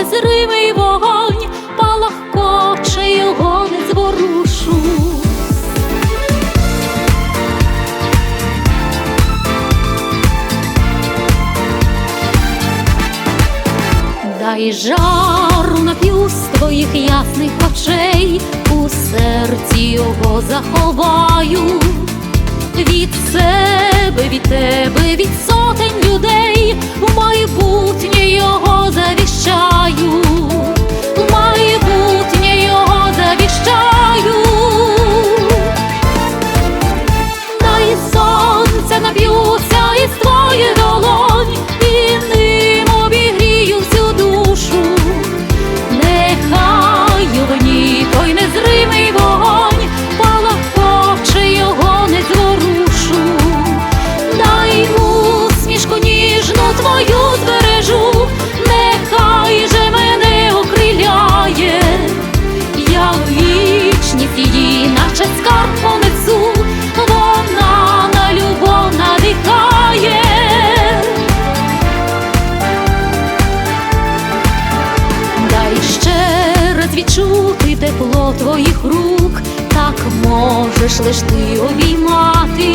незримий вогонь, палахкоче його не зворушу. Дай жару з твоїх ясних очей, у серці його заховаю, від себе, від тебе, від сотень людей. рук, так можеш лиш ти обіймати.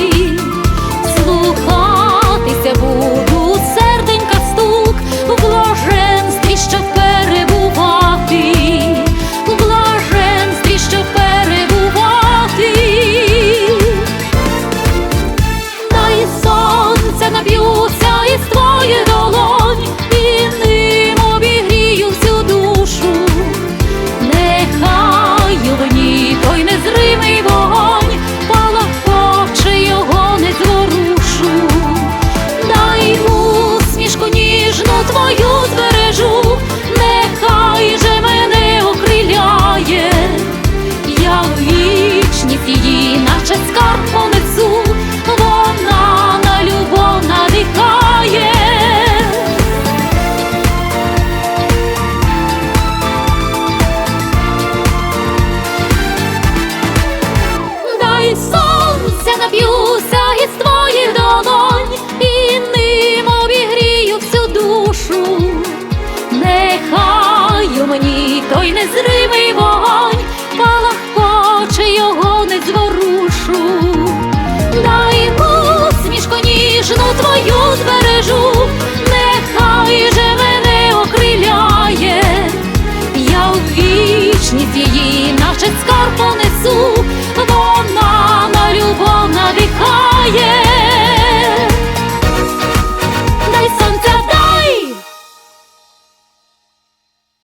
той незримий вогонь, палахкоче його не зворушу.